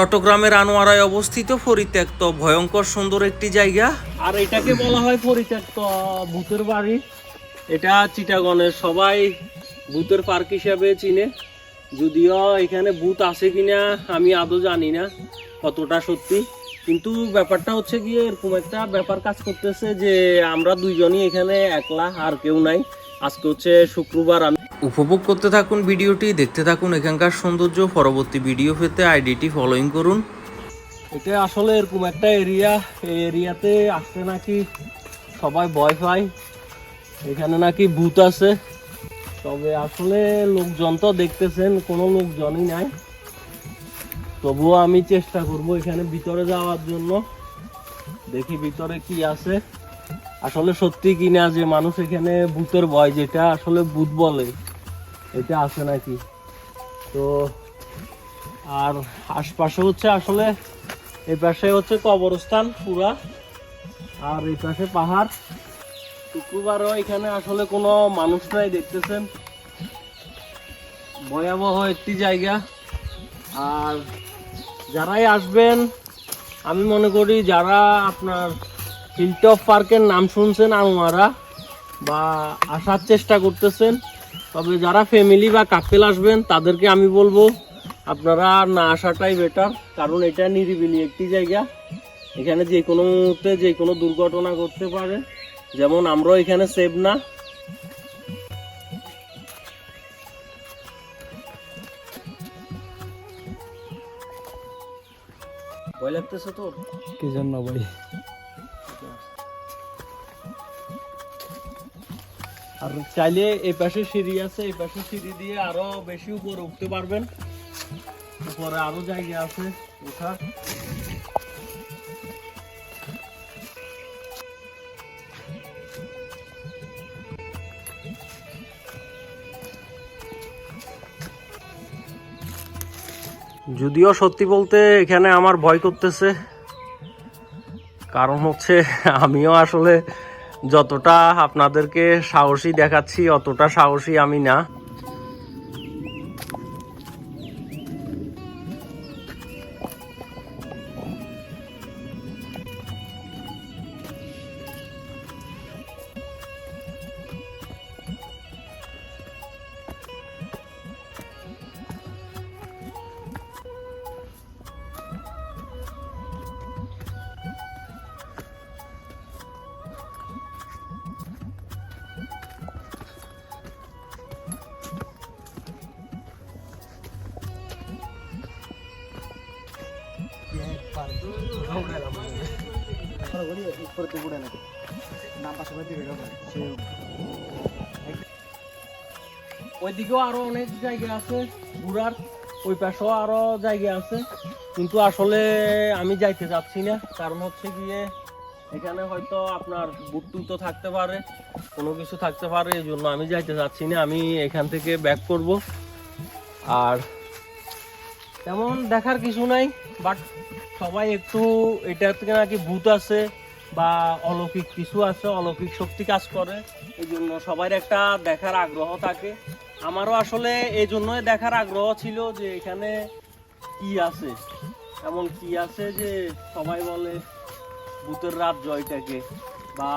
চট্টগ্রামের আনোয়ারায় অবস্থিত পরিত্যক্ত, ভয়ঙ্কর সুন্দর একটি জায়গা। আর এটাকে বলা হয় পরিত্যক্ত ভূতের বাড়ি। এটা চিটাগনের সবাই ভূতের পার্ক হিসাবে চিনে। যদিও এখানে ভূত আছে কিনা আমি আদৌ জানি না কতটা সত্যি। কিন্তু ব্যাপারটা হচ্ছে গিয়ে এরকম একটা ব্যাপার কাজ করতেছে যে আমরা দুইজনই এখানে একলা, আর কেউ নাই। আজকে হচ্ছে শুক্রবার, আমি উপভোগ করতে থাকুন ভিডিওটি, দেখতে থাকুন এখানকার সৌন্দর্য, পরবর্তী ভিডিও পেতে আইডিটি ফলোইং করুন। এটা আসলে এরকম একটা এরিয়া এই এরিয়াতে আসতে নাকি সবাই ভয় পায়। এখানে নাকি ভূত আছে। তবে আসলে লোকজন তো দেখতেছেন, কোনো লোকজনই নাই। তবুও আমি চেষ্টা করব এখানে ভিতরে যাওয়ার জন্য। দেখি ভিতরে কি আছে। আসলে সত্যি কিনা যে মানুষ এখানে ভূতের ভয়, যেটা আসলে ভূত বলে। এটা আছে নাকি? তো আর আশপাশে হচ্ছে আসলে এই পাশে হচ্ছে কবরস্থান পুরা, আর এই পাশে পাহাড়। শুক্রবারও এখানে আসলে কোনো মানুষ নাই, দেখতেছেন? ভয়াবহ একটি জায়গা। আর যারাই আসবেন, আমি মনে করি যারা আপনার হিলটপ পার্কের নাম শুনছেন, আনোয়ারা, বা আসার চেষ্টা করতেছেন তবে যারা ফ্যামিলি বা কাপেল আসবেন, তাদেরকে আমি বলব, আপনারা না আসাটাই বেটার কারণ এটা নিরিবিলি একটি জায়গা। এখানে যে কোনো মুহূর্তে যে কোনো দুর্ঘটনা ঘটতে পারে। যেমন আমরাও এখানে সেভ না। ভয় লাগতেছে তোর? কি জন্য ভাই? আর চাইলে এই পাশে সিঁড়ি আছে, এই পাশে সিঁড়ি দিয়ে আরও বেশি উপরে উঠতে পারবেন। উপরে আরও জায়গা আছে ওঠার যদিও সত্যি বলতে এখানে আমার ভয় করতেছে, কারণ হচ্ছে আমিও আসলে যতটা আপনাদেরকে সাহসী দেখাচ্ছি অতটা সাহসী আমি না। ওইদিকেও আরও অনেক জায়গা আছে, ঘুরার, ওই পাশেও আরও জায়গা আছে। কিন্তু আসলে আমি যাইতে যাচ্ছি না, কারণ হচ্ছে গিয়ে এখানে হয়তো আপনার বুট তো থাকতে পারে, কোনো কিছু থাকতে পারে, এই জন্য আমি যাইতে যাচ্ছি না। আমি এখান থেকে ব্যাক করব। আর তেমন দেখার কিছু নাই বাট সবাই একটু এটা থেকে নাকি ভূত আছে বা অলৌকিক কিছু আছে, অলৌকিক শক্তি কাজ করে, এই জন্য সবার একটা দেখার আগ্রহ থাকে। আমারও আসলে এই জন্যই দেখার আগ্রহ ছিল যে এখানে কি আছে। এমন কি আছে যে সবাই বলে ভূতের রাত জয়টাকে বা